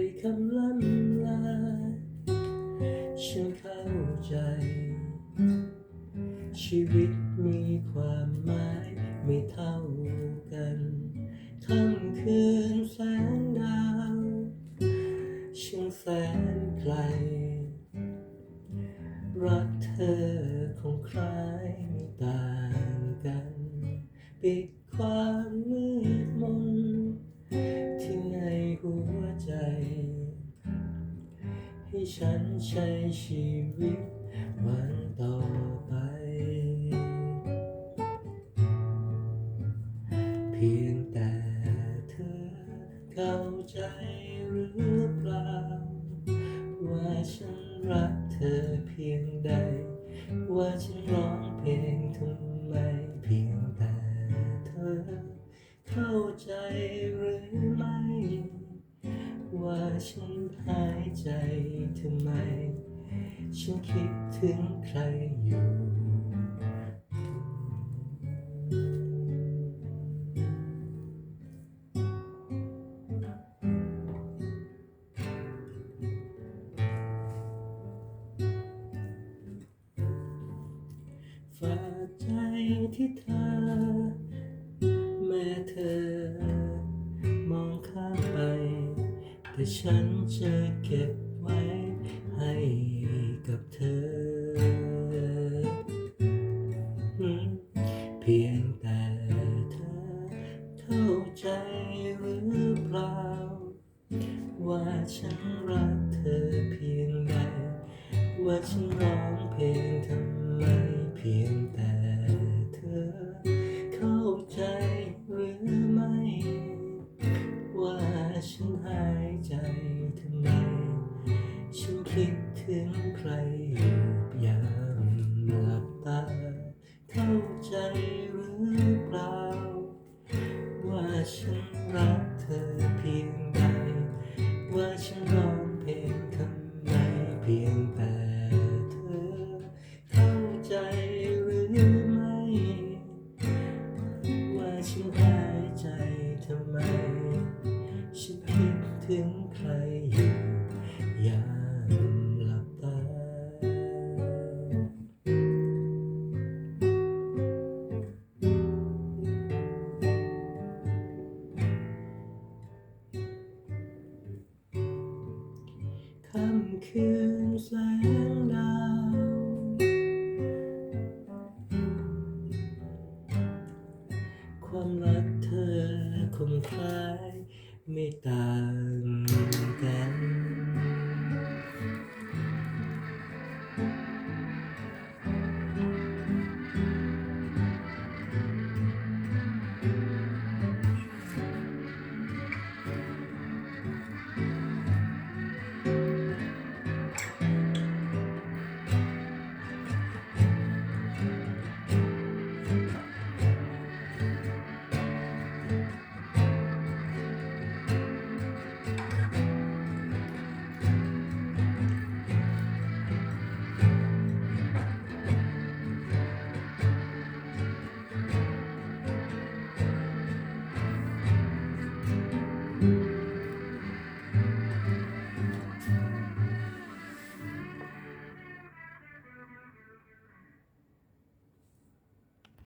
ยคำล่ำลาฉันเข้าใจ ชีวิตมีความหมายไม่เท่ากันค่ำคืนแสงดาวช่างแสนไกล รักเธอคงคล้ายไม่ต่างกันปิด ใจ ให้ฉันใช้ชีวิตวันต่อไป เพียงแต่เธอเข้าใจหรือเปล่า ว่าฉันรักเธอเพียงใด ว่าฉัน ว่าฉันหายใจทำไม ฉันคิดถึงใครอยู่ฝากใจที่เธอแม้เธอ แต่ฉันจะเก็บไว้ให้กับเธอ เพียงแต่เธอเข้าใจหรือเปล่า ว่าฉันรักเธอเพียงใดว่าฉันร้องเพลงทำไมเพียงแต่ ใจหรือเปล่า ว่าฉันรักเธอเพียงใดว่าฉันรอ ค่ำคืนแสงดาว ความรักเธอคงคล้ายไม่ต่างกัน